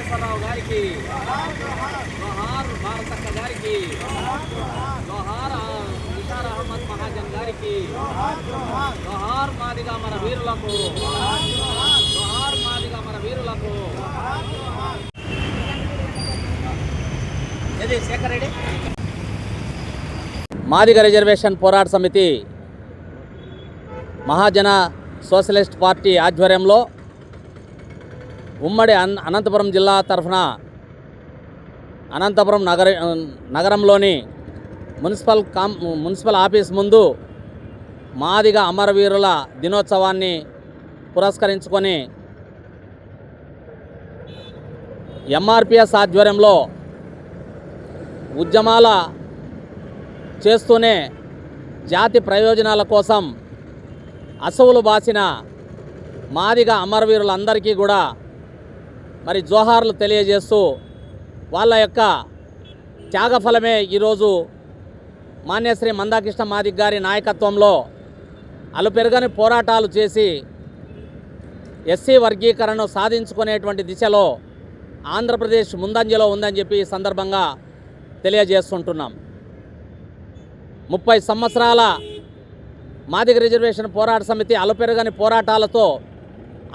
వెంకటేశ్వరరావు గారికి జోహార్ భారతక్క గారికి జోహార్ నిషార్ అహ్మద్ మహాజన్ గారికి జోహార్ మాదిగా మన వీరులకు జోహార్ మాదిగా మన వీరులకు. ఏది శేఖర్ రెడ్డి? మాదిగ రిజర్వేషన్ పోరాట సమితి మహాజన సోషలిస్ట్ పార్టీ ఆధ్వర్యంలో ఉమ్మడి అన్ అనంతపురం జిల్లా తరఫున అనంతపురం నగర నగరంలోని మున్సిపల్ కాం మున్సిపల్ ఆఫీస్ ముందు మాదిగ అమరవీరుల దినోత్సవాన్ని పురస్కరించుకొని ఎంఆర్పిఎస్ ఆధ్వర్యంలో ఉద్యమాల చేస్తూనే జాతి ప్రయోజనాల కోసం అసవులు బాసిన మాదిగ అమరవీరులందరికీ కూడా మరి జోహార్లు తెలియజేస్తూ వాళ్ళ యొక్క త్యాగఫలమే ఈరోజు మాన్యశ్రీ మందాకృష్ణ మాదిక్ గారి నాయకత్వంలో అలుపెరగని పోరాటాలు చేసి ఎస్సీ వర్గీకరణను సాధించుకునేటువంటి దిశలో ఆంధ్రప్రదేశ్ ముందంజలో ఉందని చెప్పి ఈ సందర్భంగా తెలియజేస్తుంటున్నాం. ముప్పై సంవత్సరాల మాదిగ రిజర్వేషన్ పోరాట సమితి అలుపెరగని పోరాటాలతో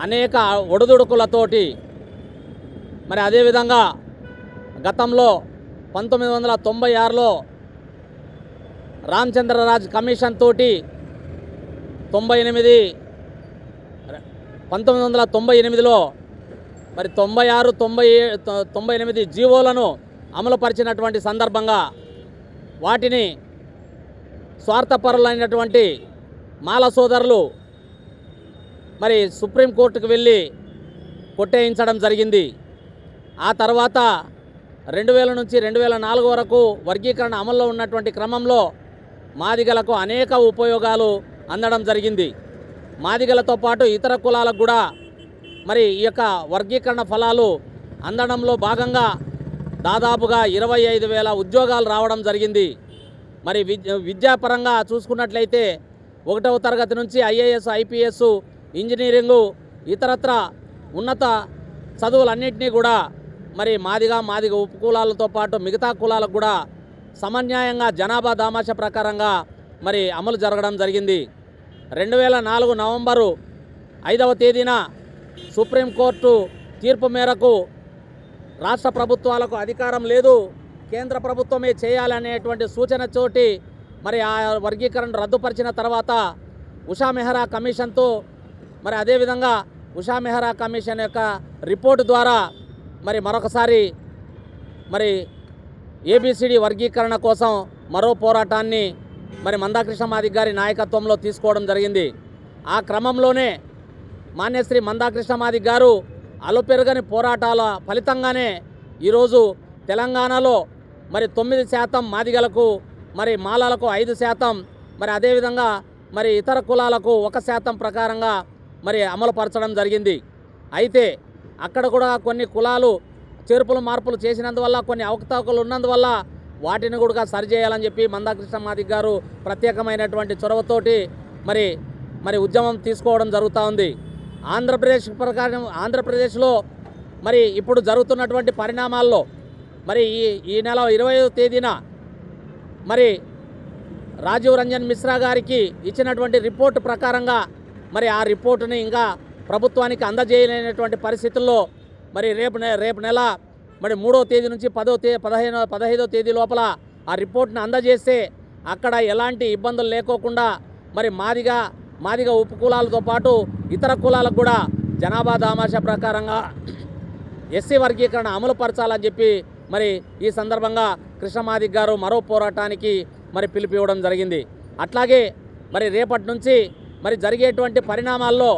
అనేక ఒడుదుడుకులతోటి మరి అదేవిధంగా గతంలో పంతొమ్మిది వందల తొంభై ఆరులో రామచంద్రరాజ్ కమిషన్ తోటి తొంభై ఎనిమిది పంతొమ్మిది వందల తొంభై ఎనిమిదిలో మరి తొంభై ఆరు తొంభై తొ- తొంభై ఎనిమిది జీవోలను అమలుపరిచినటువంటి సందర్భంగా వాటిని స్వార్థపరులైనటువంటి మాల సోదరులు మరి సుప్రీంకోర్టుకు వెళ్ళి కొట్టేయించడం జరిగింది. ఆ తర్వాత రెండు వేల నుంచి రెండు వేల నాలుగు వరకు వర్గీకరణ అమల్లో ఉన్నటువంటి క్రమంలో మాదిగలకు అనేక ఉపయోగాలు అందడం జరిగింది. మాదిగలతో పాటు ఇతర కులాలకు కూడా మరి ఈ యొక్క వర్గీకరణ ఫలాలు అందడంలో భాగంగా దాదాపుగా ఇరవై ఐదు వేల ఉద్యోగాలు రావడం జరిగింది. మరి విద్య విద్యాపరంగా చూసుకున్నట్లయితే ఒకటవ తరగతి నుంచి ఐఏఎస్ ఐపీఎస్ ఇంజనీరింగు ఇతరత్ర ఉన్నత చదువులన్నింటినీ కూడా మరి మాదిగా మాదిగ ఉప కులాలతో పాటు మిగతా కులాలకు కూడా సమన్యాయంగా జనాభా దామాష ప్రకారంగా మరి అమలు జరగడం జరిగింది. రెండు వేల నాలుగు నవంబరు ఐదవ తేదీన సుప్రీంకోర్టు తీర్పు మేరకు రాష్ట్ర ప్రభుత్వాలకు అధికారం లేదు. కేంద్ర ప్రభుత్వమే చేయాలనేటువంటి సూచన చోటి మరి ఆ వర్గీకరణ రద్దుపరిచిన తర్వాత ఉషా మెహరా కమిషన్తో మరి అదేవిధంగా ఉషా మెహరా కమిషన్ యొక్క రిపోర్టు ద్వారా మరి మరొకసారి మరి ఏబిసిడి వర్గీకరణ కోసం మరో పోరాటాన్ని మరి మందాకృష్ణ మాదిక్ గారి నాయకత్వంలో తీసుకోవడం జరిగింది. ఆ క్రమంలోనే మాన్యశ్రీ మందాకృష్ణ మాదిక్ గారు అలుపెరగని పోరాటాల ఫలితంగానే ఈరోజు తెలంగాణలో మరి తొమ్మిది శాతం మాదిగలకు మరి మాలలకు ఐదు శాతం మరి అదేవిధంగా మరి ఇతర కులాలకు ఒక శాతం ప్రకారంగా మరి అమలుపరచడం జరిగింది. అయితే అక్కడ కూడా కొన్ని కులాలు చేర్పులు మార్పులు చేసినందువల్ల కొన్ని అవకతవకలు ఉన్నందువల్ల వాటిని కూడా సరిచేయాలని చెప్పి మందాకృష్ణ మాదిక్ గారు ప్రత్యేకమైనటువంటి చొరవతోటి మరి మరి ఉద్యమం తీసుకోవడం జరుగుతూ ఉంది. ఆంధ్రప్రదేశ్ ప్రకారం ఆంధ్రప్రదేశ్లో మరి ఇప్పుడు జరుగుతున్నటువంటి పరిణామాల్లో మరి ఈ ఈ నెల ఇరవై తేదీన మరి రాజీవ్ రంజన్ మిశ్రా గారికి ఇచ్చినటువంటి రిపోర్టు ప్రకారంగా మరి ఆ రిపోర్టుని ఇంకా ప్రభుత్వానికి అందజేయలేనటువంటి పరిస్థితుల్లో మరి రేపు నె రేపు నెల మరి మూడో తేదీ నుంచి పదో తే పదహైనో పదహైదో తేదీ లోపల ఆ రిపోర్ట్ని అందజేస్తే అక్కడ ఎలాంటి ఇబ్బందులు లేకోకుండా మరి మాదిగా మాదిగా ఉప కులాలతో పాటు ఇతర కులాలకు కూడా జనాభా దామాషా ప్రకారంగా ఎస్సీ వర్గీకరణ అమలు పరచాలని చెప్పి మరి ఈ సందర్భంగా కృష్ణమాదిక్ గారు మరో పోరాటానికి మరి పిలిపివ్వడం ఇవ్వడం జరిగింది. అట్లాగే మరి రేపటి నుంచి మరి జరిగేటువంటి పరిణామాల్లో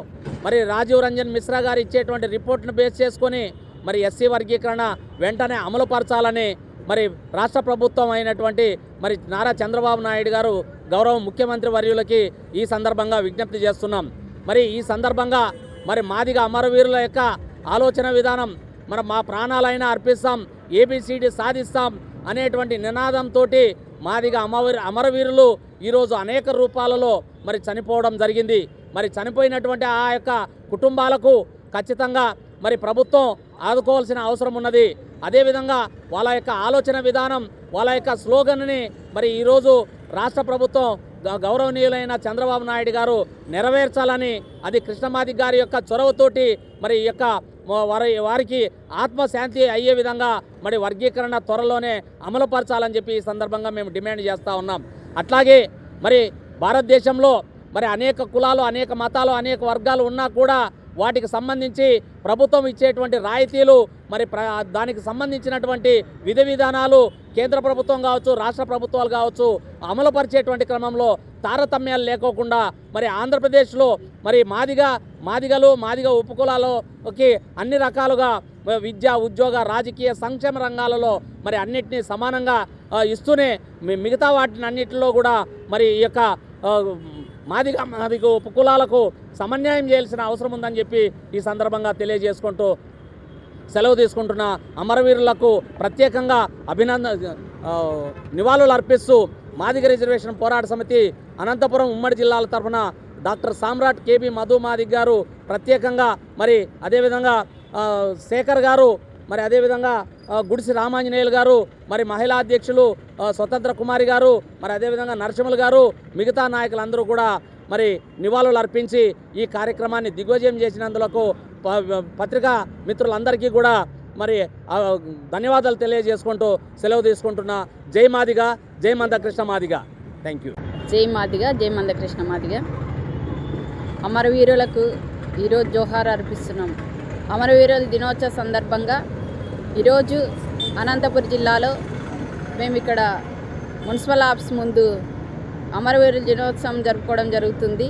మరి రాజీవ్ రంజన్ మిశ్రా గారు ఇచ్చేటువంటి రిపోర్ట్ను బేస్ చేసుకొని మరి ఎస్సీ వర్గీకరణ వెంటనే అమలు పరచాలని మరి రాష్ట్ర ప్రభుత్వం అయినటువంటి మరి నారా చంద్రబాబు నాయుడు గారు గౌరవ ముఖ్యమంత్రి వర్యులకి ఈ సందర్భంగా విజ్ఞప్తి చేస్తున్నాం. మరి ఈ సందర్భంగా మరి మాదిగ అమరవీరుల యొక్క ఆలోచన విధానం మరి మా ప్రాణాలైనా అర్పిస్తాం ఏబిసిడి సాధిస్తాం అనేటువంటి నినాదంతో మాదిగ అమరవీరు అమరవీరులు ఈరోజు అనేక రూపాలలో మరి చనిపోవడం జరిగింది. మరి చనిపోయినటువంటి ఆ యొక్క కుటుంబాలకు ఖచ్చితంగా మరి ప్రభుత్వం ఆదుకోవాల్సిన అవసరం ఉన్నది. అదేవిధంగా వాళ్ళ యొక్క ఆలోచన విధానం వాళ్ళ యొక్క స్లోగన్ని మరి ఈరోజు రాష్ట్ర ప్రభుత్వం గ- గౌరవనీయులైన చంద్రబాబు నాయుడు గారు నెరవేర్చాలని అది కృష్ణమాది గారి యొక్క చొరవతోటి మరి ఈ యొక్క వారి వారికి ఆత్మశాంతి అయ్యే విధంగా మరి వర్గీకరణ త్వరలోనే అమలుపరచాలని చెప్పి ఈ సందర్భంగా మేము డిమాండ్ చేస్తూ ఉన్నాం. అట్లాగే మరి భారతదేశంలో మరి అనేక కులాలు అనేక మతాలు అనేక వర్గాలు ఉన్నా కూడా వాటికి సంబంధించి ప్రభుత్వం ఇచ్చేటువంటి రాయితీలు మరి ప్ర దానికి సంబంధించినటువంటి విధి విధానాలు కేంద్ర ప్రభుత్వం కావచ్చు రాష్ట్ర ప్రభుత్వాలు కావచ్చు అమలుపరిచేటువంటి క్రమంలో తారతమ్యాలు లేకోకుండా మరి ఆంధ్రప్రదేశ్లో మరి మాదిగా మాదిగలు మాదిగ ఉపకులాలకి అన్ని రకాలుగా విద్య ఉద్యోగ రాజకీయ సంక్షేమ రంగాలలో మరి అన్నిటినీ సమానంగా ఇస్తూనే మిగతా వాటిని అన్నిటిలో కూడా మరి ఈ యొక్క మాదిగ మాదిగు ఉపకులాలకు సమన్యాయం చేయాల్సిన అవసరం ఉందని చెప్పి ఈ సందర్భంగా తెలియజేసుకుంటూ సెలవు తీసుకుంటున్న అమరవీరులకు ప్రత్యేకంగా అభినందన నివాళులు అర్పిస్తూ మాదిగ రిజర్వేషన్ పోరాట సమితి అనంతపురం ఉమ్మడి జిల్లాల తరఫున doctor Samrat K B Madhu Madig గారు ప్రత్యేకంగా మరి అదేవిధంగా శేఖర్ గారు మరి అదేవిధంగా గుడిసి రామాంజనేయులు గారు మరి మహిళా అధ్యక్షులు స్వతంత్ర కుమారి గారు మరి అదేవిధంగా నరసింహులు గారు మిగతా నాయకులందరూ కూడా మరి నివాళులు అర్పించి ఈ కార్యక్రమాన్ని దిగ్విజయం చేసినందులకు ప- పత్రికా మిత్రులందరికీ కూడా మరి ధన్యవాదాలు తెలియజేసుకుంటూ సెలవు తీసుకుంటున్న జై మాదిగ జై మందకృష్ణ మాదిగా. థ్యాంక్ యూ జై మాదిగ జై మందకృష్ణ మాదిగ. అమరవీరులకు ఈరోజు జోహార్ అర్పిస్తున్నాం. అమరవీరుల దినోత్సవ సందర్భంగా ఈరోజు అనంతపురం జిల్లాలో మేము ఇక్కడ మున్సిపల్ ఆఫీస్ ముందు అమరవీరుల దినోత్సవం జరుపుకోవడం జరుగుతుంది.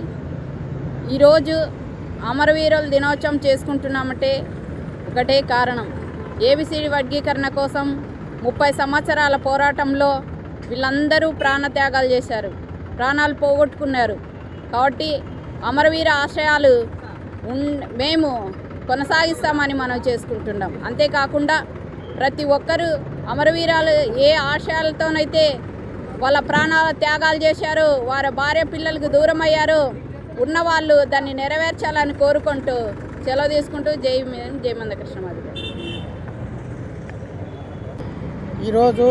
ఈరోజు అమరవీరుల దినోత్సవం చేసుకుంటున్నామంటే ఒకటే కారణం. ఏబిసిడి వర్గీకరణ కోసం ముప్పై సంవత్సరాల పోరాటంలో వీళ్ళందరూ ప్రాణత్యాగాలు చేశారు. ప్రాణాలు పోగొట్టుకున్నారు. కాబట్టి అమరవీర ఆశయాలు ఉన్ మేము కొనసాగిస్తామని మనం చేసుకుంటున్నాం. అంతేకాకుండా ప్రతి ఒక్కరూ అమరవీరాలు ఏ ఆశయాలతోనైతే వాళ్ళ ప్రాణాల త్యాగాలు చేశారు వారి భార్య పిల్లలకు దూరం అయ్యారు ఉన్నవాళ్ళు దాన్ని నెరవేర్చాలని కోరుకుంటూ సెలవు తీసుకుంటూ జై జయమంద జై మందకృష్ణ ఈరోజు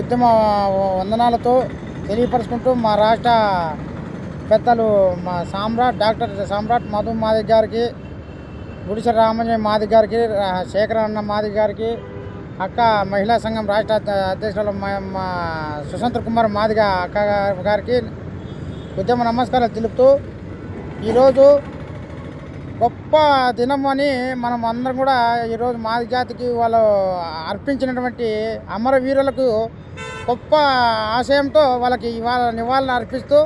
ఉద్యమ వందనాలతో తెలియపరుచుకుంటూ మా రాష్ట్ర పెద్దలు మా సామ్రాట్ డాక్టర్ సామ్రాట్ మధు మాది గారికి గుడిసె రామంజయ మాది గారికి రా- అన్న మాది గారికి అక్క మహిళా సంఘం రాష్ట్ర అధ్యక్షులు మా సుశాంత్ కుమార్ మాదిగ అక్క గారికి ఉద్యమ నమస్కారాలు తెలుపుతూ ఈరోజు గొప్ప దినం అని మనం అందరం కూడా ఈరోజు మాది జాతికి వాళ్ళు అర్పించినటువంటి అమరవీరులకు గొప్ప ఆశయంతో వాళ్ళకి ఇవాళ నివాళులు అర్పిస్తూ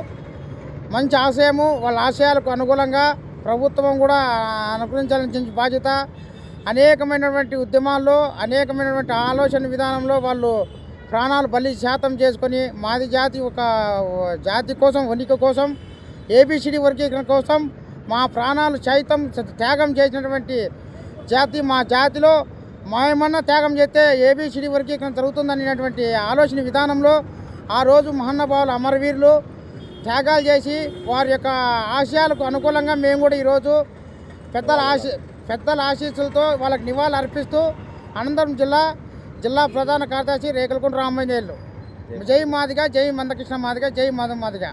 మంచి ఆశయము వాళ్ళ ఆశయాలకు అనుకూలంగా ప్రభుత్వం కూడా అనుకరించాలని బాధ్యత. అనేకమైనటువంటి ఉద్యమాల్లో అనేకమైనటువంటి ఆలోచన విధానంలో వాళ్ళు ప్రాణాలు బలి శాతం చేసుకొని మాది జాతి ఒక జాతి కోసం ఉనికి కోసం ఏబిసిడి వర్గీకరణ కోసం మా ప్రాణాలు సైతం త్యాగం చేసినటువంటి జాతి మా జాతిలో మాయమన్నా త్యాగం చేస్తే ఏబిసిడి వర్గీకరణ జరుగుతుందనేటువంటి ఆలోచన విధానంలో ఆ రోజు మహానుభావులు అమరవీరులు త్యాగాలు చేసి వారి యొక్క ఆశయాలకు అనుకూలంగా మేము కూడా ఈరోజు పెద్దల ఆశ పెద్దల ఆశీస్సులతో వాళ్ళకి నివాళులు అర్పిస్తూ అనంతపురం జిల్లా జిల్లా ప్రధాన కార్యదర్శి రేకలకుంట రామయ్యలు జై మాదిగా జై మందకృష్ణ మాదిగా జై మధు మాదిగా.